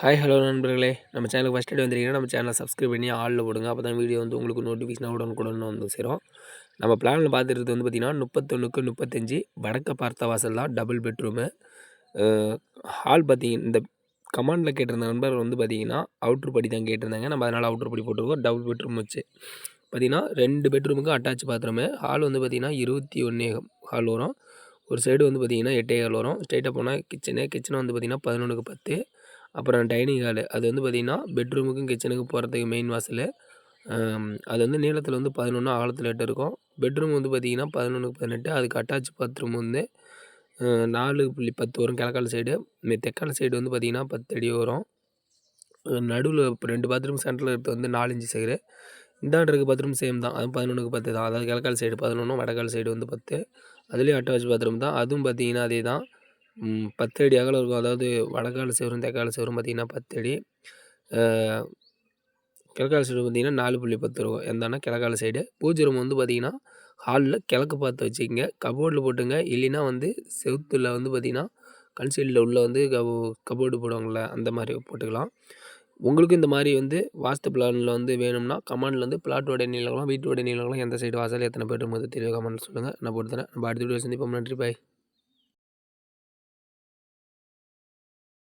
Hi hello நண்பர்களே. நம்ம சேனலுக்கு ஃபஸ்ட் டே வந்திருக்கீங்கன்னா நம்ம சேனலை சப்ஸ்கிரைப் பண்ணி ஆளில் போடுங்க. அப்போ தான் வீடியோ வந்து உங்களுக்கு நோட்டிஃபிகேஷன் உடனுக்குடன் வந்து சேரும். நம்ம பிளானில் பார்த்துருக்கிறது வந்து பார்த்திங்கன்னா முப்பத்தொன்றுக்கு முப்பத்தஞ்சு வடக்க பார்த்த வாசல் தான் டபுள் பெட்ரூமு ஹால் பார்த்திங்கன்னா இந்த கமாண்டில் கேட்டிருந்த நண்பர் வந்து பார்த்திங்கன்னா அவுட்ரு படி தான் கேட்டிருந்தாங்க. நம்ம அதனால் அவுட்ரு படி போட்டிருக்கோம். டபுள் பெட்ரூம் வச்சு. பார்த்திங்கன்னா ரெண்டு பெட்ரூமுக்கும் அட்டாச் பாத்ரூமு ஹால் வந்து பார்த்திங்கன்னா இருபத்தி ஒன்றே ஹால் வரும். ஒரு சைடு வந்து பார்த்திங்கன்னா எட்டே ஹால் வரும். ஸ்ட்ரைட்டாக போனால் கிச்சனு கிச்சனை வந்து பார்த்திங்கன்னா பதினொன்றுக்கு பத்து. அப்புறம் டைனிங் ஹாலு அது வந்து பார்த்திங்கன்னா பெட்ரூமுக்கும் கிச்சனுக்கும் போகிறதுக்கு மெயின் வாசல். அது வந்து நீளத்தில் வந்து பதினொன்று ஆழத்தில் எட்டு இருக்கும். பெட்ரூம் வந்து பார்த்திங்கன்னா பதினொன்றுக்கு பதினெட்டு. அதுக்கு அட்டாச் பாத்ரூம் வந்து நாலு புள்ளி பத்து வரும் கிழக்கால சைடு தெற்கால சைடு வந்து பார்த்திங்கன்னா பத்து அடி வரும். நடுவில் இப்போ ரெண்டு பாத்ரூம் சென்டரில் இருக்கிறது வந்து நாலு சைடு இந்தாண்ட இருக்க பாத்ரூம் சேம் தான். அதுவும் பதினொன்றுக்கு பத்து தான். அதாவது கிழக்கால் சைடு பதினொன்று வடக்கால் சைடு வந்து பத்து. அதுலேயும் அட்டாச் பாத்ரூம் தான். அதுவும் பார்த்திங்கன்னா அதே தான் பத்து அடி அகலம் இருக்கும். அதாவது வடக்கால சுவரும் தெற்கால சுவரும் பார்த்திங்கன்னா பத்து அடி கிழக்கால சைடு பார்த்திங்கன்னா நாலு புள்ளி பத்து இருக்கும். எந்தானா கிழக்கால சைடு பூஜை ரூம் வந்து பார்த்திங்கன்னா ஹாலில் கிழக்கு பார்த்து வச்சுக்கோங்க. கபோர்டில் போட்டுங்க. இல்லைன்னா வந்து செவுத்தில் வந்து பார்த்திங்கன்னா கன்சீலில் உள்ளே வந்து கபோ கபோர்டு போடுவாங்கள்ல அந்த மாதிரி போட்டுக்கலாம். உங்களுக்கு இந்த மாதிரி வந்து வாஸ்து பிளானில் வந்து வேணும்னா கமாண்டில் வந்து பிளாட்டோட நீளங்களும் வீட்டோட நீளங்களும் எந்த சைடு வாசல் எத்தனை பேர் போது தெளிவாக கமெண்ட் சொல்லுங்கள் நான் போட்டு தரேன். நம்ம அடுத்த வீடியோ சந்திப்போம். நன்றி. பாய்